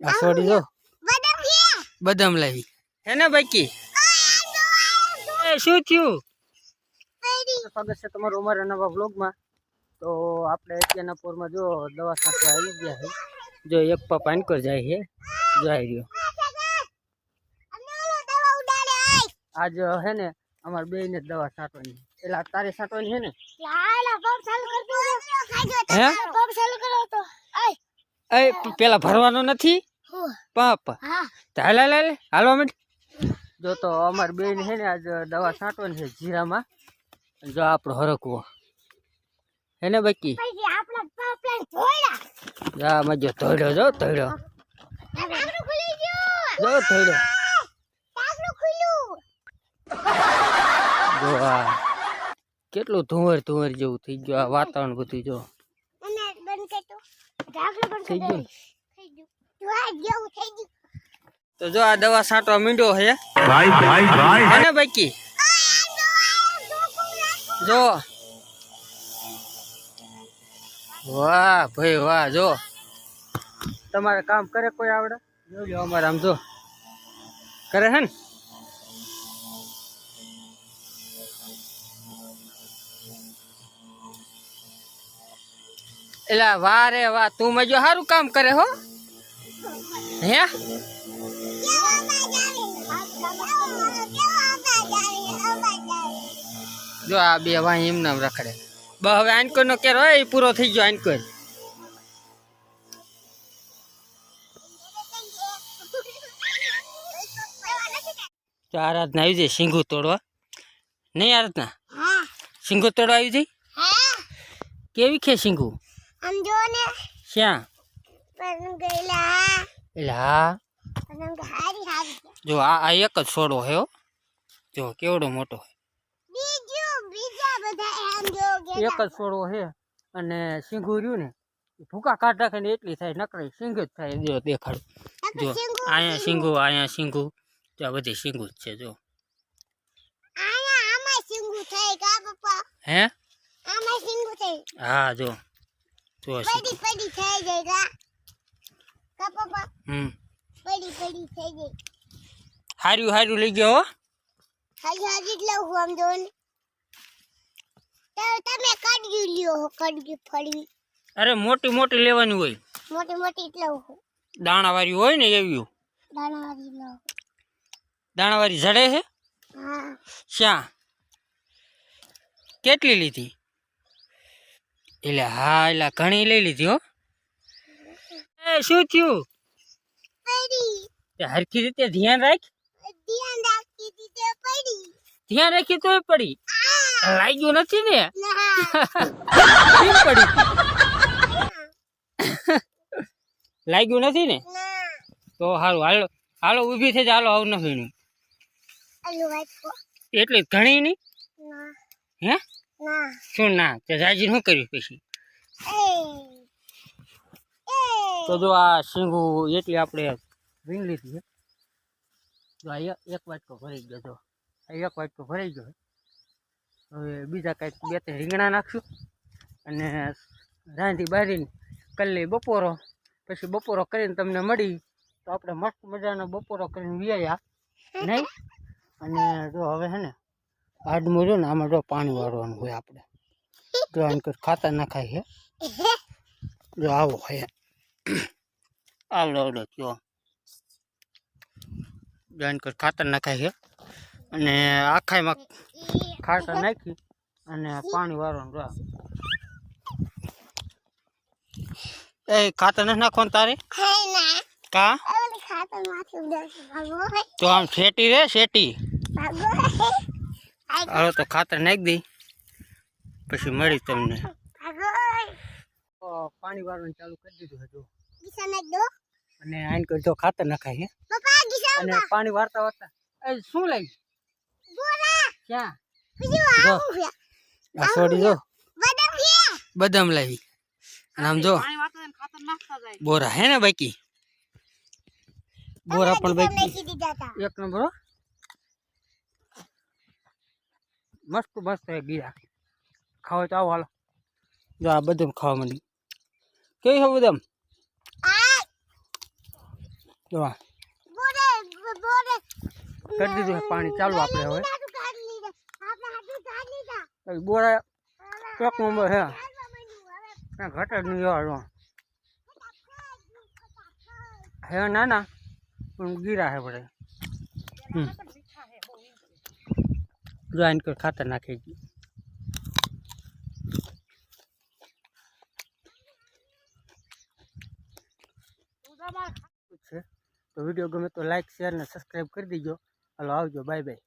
આ છોડી જો બદામ લાવી હે ને બાકી એ શું થયું? સ્વાગત છે તમારું અમારા નવા વ્લોગમાં. તો આપણે અત્યારના પોરમાં જો દવા સાથે આવી ગયા છે. જો એક પપ આનકર જાય છે. જો આવી રહ્યો આજ હે ને અમારે બે ને દવા છાંટવાની એટલે તારે છાંટવાની છે ને? હે? એ પેલા ભરવાનો નથી? પાપ. હાલ હાલ હાલ મિનિટ જો તો અમારી બેન છે ને આજ દવા છાંટવાની છે જીરામાં. જો આપણો હરકવો. હે ને બાકી? જા મજો ધોડ્યો જો ધોડ્યો જો ધોડ્યો જો આ કેટલું ધુંવર ધુંવર જેવું થઈ ગયું આ વાતાવરણ બધું જો. થઈ ગયું તો જો આ દવા છાંટવા મીંડો છે ભાઈ ભાઈ ભાઈ. હે ને બાકી? જો. વાહ ભાઈ વાહ જો. તમારે કામ કરે કોઈ આવડે? જો અમારે આમ જો. કરે હે ને? એલા વાહ રે વાહ તું મજો સારું કામ કરે હો હે જો આ બે વાહી એમ નામ રખડે બ હવે આનકોર નો કેર હોય એ પૂરો થઈ ગયો આનકોર તો આરાધના આવી જાય સિંગુ તોડવા? નહીં આરાધના? સિંગુ તોડવા આવી જાય? કેવી ખે સિંગુ આમ જો ને. શ્યાં? પણ ગયેલા. એટલે હા પણ હારી હારી જો આ આ એક જ છોડો હે હો. જો કેવડો મોટો બીજું બીજા બધા આમ જો એક જ છોડો છે અને સિંગુ રહ્યું ને ભૂકા કાઢ રાખે ને એટલી થાય નકરી સિંગ જ થાય જો દેખાડું. જો અહીંયા સિંગુ અહીંયા સિંગુ જો આ બધી સિંગુ જ છે જો. આમાં સિંગુ થઈ કા પપ્પા. હે? આમાં સિંગુ થઈ હા જો. જો સિંગુ પડી પડી થઈ ગઈ કા કા પપ્પા હમ પડી પડી થઈ ગઈ હાર્યું હાર્યું લઈ ગયો હો. જ લઉં આમ તમે લ્યો કડગી ફળવી અરે મોટી મોટી લેવાની હોય. મોટી મોટી જ લઉં દાણાવાળી હોય ને એવી. દાણાવાળી લઉં. દાણાવાળી જડે છે? હા. કેટલી લીધી? એટલે હા એટલે ઘણી લઈ લીધી હો. એ શું થયું? હરખી રીતે ધ્યાન રાખ. ધ્યાન રાખી તો પડી. લાગ્યું નથી ને? પડી? લાગ્યું નથી ને? તો હારું હાલો હાલો ઊભી થઈ હાલો આવું નથી એટલે ઘણી નહીં હે? શું ના? તે જાજી શું કર્યું પછી? તો જો આ શીંગુ એટલી આપણે વીણ લીધી છે. જો આ એક- વાટકો ભરાઈ ગયો જો. આ એક વાટકો ભરાઈ ગયો હવે બીજા કાંઈક બે ત્રણ રીંગણા નાખશું અને રાંધી બારીને કલ્લી બપોરો. પછી બપોરો કરીને તમને મળી. તો આપણે મસ્ત મજાનો બપોરો કરીને વ્યાયા. નહીં? અને જો હવે છે ને આડમું જો ને આમાં જો પાણી વાળવાનું હોય આપણે. જો આને કંઈક ખાતર નાખાય છે જો આવો હોય આવડો આવડો કયો જોઈન કર ખાતર નાખાય છે અને આખામાં ખાતર નાખી અને પાણી વાળવાનું જો એ ખાતર નથી નાખવાનું તારે? હે કા હે તો આમ શેટી રે શેટી? હે હાલો તો ખાતર નાખી દઈ પછી મળી તમને. પાણી વાળવાનું ચાલુ કરી દીધું હતું દો. અને આઈને કરજો ખાતર નખાય અને પાણી વાળતા વાળતા. એ શું લાગી બોરા. ક્યાં? બીજું જો. આવું છે. આ છોડી જો. બદામ લાવી અને આમ જો. બોરા હે ને બાકી? બોરા પણ બાકી. એક નંબર હો. મસ્ત મસ્ત હે ગીરા. ખાવા તો આવો હાલો. જો આ બધું ખાવા માંડી. કેવી છે આ જો કરી દીધું પાણી. ચાલુ આપણે હવે. બોરા એક નંબર હે. ઘટ જ નહીં ફટાફટ હે નાના, પણ ગીરા હે પડે હમ. જો આને કોઈ ખાતર નાખી ગયું છે તો વીડિયો ગમે તો લાઈક શેર ને સબસ્ક્રાઈબ કરી દીજો હાલો આવજો બાય બાય